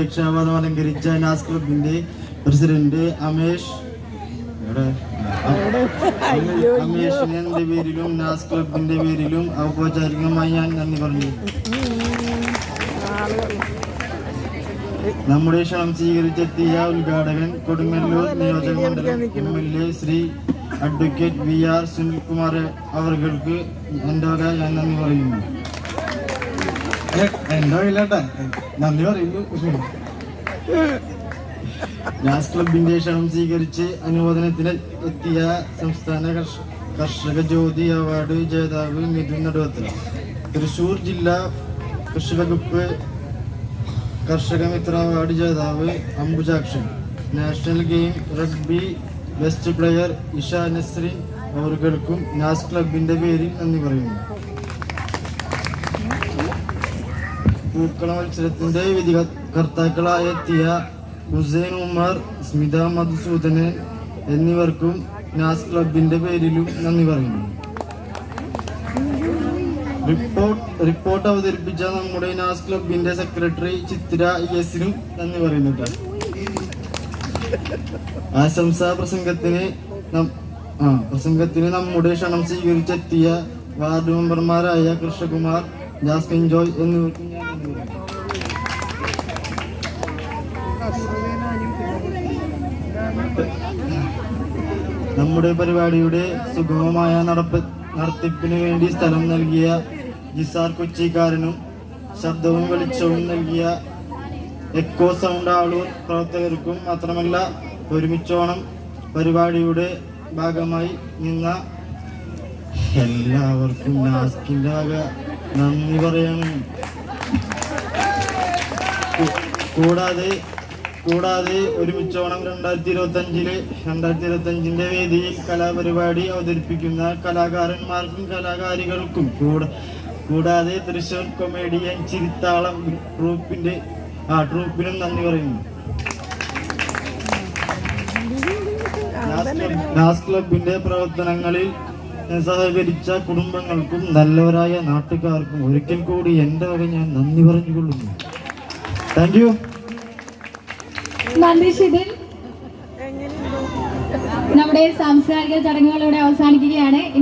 രക്ഷാവാദം അലങ്കരിച്ച നാസ് ക്ലബിന്റെ പ്രസിഡന്റ് അമേഷ്? അമേഷിന് എന്റെ പേരിലും നാസ് ക്ലബിന്റെ പേരിലും ഔപചാരികമായി ഞാൻ നന്ദി പറഞ്ഞു. നമ്മുടെ ക്ഷണം സ്വീകരിച്ചെത്തിയ ഉദ്ഘാടകൻ കൊടുങ്ങല്ലൂർ നിയോജക മണ്ഡലം M L A Shri advocate V R Sunilkumar അവർക്ക് എന്റെ ഞാൻ നന്ദി പറയുന്നു. വകയിലേട്ടാ നന്ദി പറയുന്നു ക്ഷണം സ്വീകരിച്ച് അനുമോദനത്തിന് എത്തിയ സംസ്ഥാന കർഷ- കർഷക ജ്യോതി അവാർഡ് ജേതാവ് മിഥുൻ നടുവത്തിൽ തൃശൂർ ജില്ലാ കൃഷി വകുപ്പ് കർഷക മിത്ര അവാർഡ് ജേതാവ് Ambujakshan national game rugby best player Isha Nasri അവർക്കും നാസ് ക്ലബിന്റെ പേരിൽ നന്ദി പറയുന്നു. പൂക്കള മത്സരത്തിന്റെ എത്തിയ ഹുസൈൻ ഉമർ സ്മിത മധുസൂദന് എന്നിവർക്കും നാസ് ക്ലബിന്റെ പേരിലും നന്ദി പറയുന്നു. റിപ്പോർട്ട് റിപ്പോർട്ട് അവതരിപ്പിച്ച നമ്മുടെ നാസ് ക്ലബിന്റെ സെക്രട്ടറി ചിത്ര എസിനും നന്ദി പറയുന്നുണ്ട്. ആശംസാ പ്രസംഗത്തിന് പ്രസംഗത്തിന് നമ്മുടെ ക്ഷണം സ്വീകരിച്ചെത്തിയ വാർഡ് മെമ്പർമാരായ കൃഷ്ണകുമാർ ജാസ്മിൻ ജോയ് എന്നിവർക്കും നമ്മുടെ പരിപാടിയുടെ സുഗമമായ നടപ്പ് നടത്തിപ്പിന് വേണ്ടി സ്ഥലം നൽകിയ ജിസാർ കൊച്ചിക്കാരനും ശബ്ദവും വെളിച്ചവും നൽകിയ എക്കോ സൗണ്ട് ആളൂർ പ്രവർത്തകർക്കും മാത്രമല്ല ഒരുമിച്ചോണം പരിപാടിയുടെ ഭാഗമായി നിന്ന എല്ലാവർക്കും നാസ്കിന്റെ വക നന്ദി പറയണം. കൂടാതെ കൂടാതെ കൂടാതെ ഒരുമിച്ചോണം രണ്ടായിരത്തി ഇരുപത്തി അഞ്ചിൽ രണ്ടായിരത്തി ഇരുപത്തി അഞ്ചിന്റെ വേദിയിൽ കലാപരിപാടി അവതരിപ്പിക്കുന്ന കലാകാരന്മാർക്കും കലാകാരികൾക്കും കൂട കൂടാതെ തൃശൂർ കൊമേഡിയൻ ചിരിത്താളം ട്രൂപ്പിന്റെ ആ ട്രൂപ്പിനും നന്ദി പറയുന്നു. നാസ് ക്ലബിന്റെ പ്രവർത്തനങ്ങളിൽ സഹകരിച്ച കുടുംബങ്ങൾക്കും നല്ലവരായ നാട്ടുകാർക്കും ഒരിക്കൽ കൂടി എന്റെ വക ഞാൻ നന്ദി പറഞ്ഞുകൊള്ളുന്നു. താങ്ക് യു നന്ദി ഷിതിൽ നമ്മുടെ സാംസ്കാരിക ചടങ്ങുകൾ അവസാനിക്കുകയാണ്.